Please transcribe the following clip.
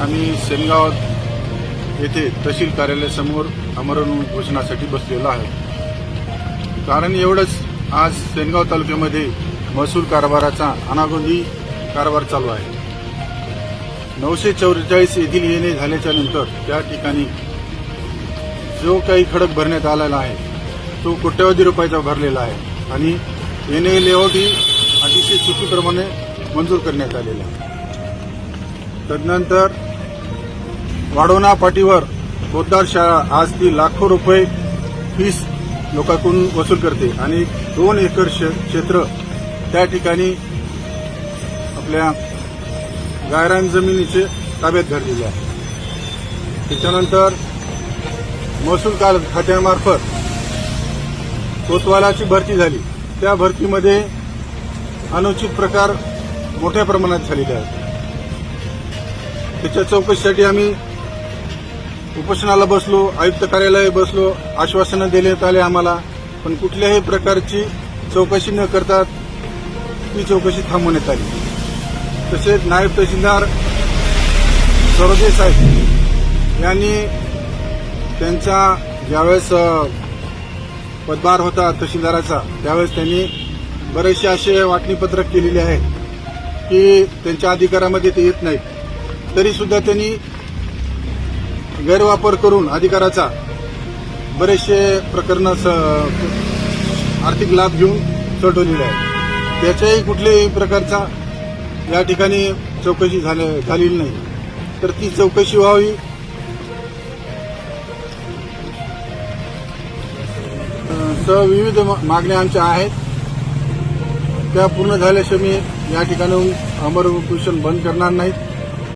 आम्ही सेनगाव येथे तहसील कार्यालयासमोर अमरण उपोषणासाठी बसलेलो आहे. कारण एवढंच आज सेनगाव तालुक्यामध्ये महसूल कारभाराचा अनागोंदी कारभार चालू आहे. नऊशे चौवेचाळीस येथील येणे झाल्याच्यानंतर त्या ठिकाणी जो काही खडक भरण्यात आलेला आहे तो कोट्यवधी रुपयाचा भरलेला आहे आणि येणे लेआउट ही अतिशय चुकीप्रमाणे मंजूर करण्यात आलेला आहे. तदनंतर वाढवणा पाटीवर पोद्दार शाळा आज ती लाखो रुपये फीस लोकांकडून वसूल करते. आणि दोन एकर क्षेत्र त्या ठिकाणी आपल्या गायरान जमिनीचे ताब्यात घडलेले आहे. त्याच्यानंतर महसूल काल खात्यामार्फत कोतवालाची भरती झाली. त्या भरतीमध्ये अनुचित प्रकार मोठ्या प्रमाणात झालेले आहेत. त्याच्या चौकशीसाठी आम्ही उपोषणाला बसलो आयुक्त कार्यालय बसलो आश्वासनं देण्यात आले आम्हाला पण कुठल्याही प्रकारची चौकशी न करता ती चौकशी थांबवण्यात आली. तसेच नायब तहसीलदार सरोदे साहेब यांनी त्यांचा ज्यावेळेस पदभार होता तहसीलदाराचा त्यावेळेस त्यांनी बरेचसे असे वाटणीपत्रक केलेले आहे की त्यांच्या अधिकारामध्ये ते येत नाहीत. तरीसुद्धा त्यांनी गैरवापर करून अधिकाराचा बरेचसे प्रकरणं स- आर्थिक लाभ घेऊन चढवलेले आहे त्याच्याही कुठल्याही प्रकारचा या ठिकाणी चौकशी झाले झालेली नाही. तर ती चौकशी व्हावी. विविध मा- मागण्या आमच्या आहेत. त्या पूर्ण झाल्याशिवाय मी या ठिकाणाहून अमर उपोषण बंद करणार नाहीत.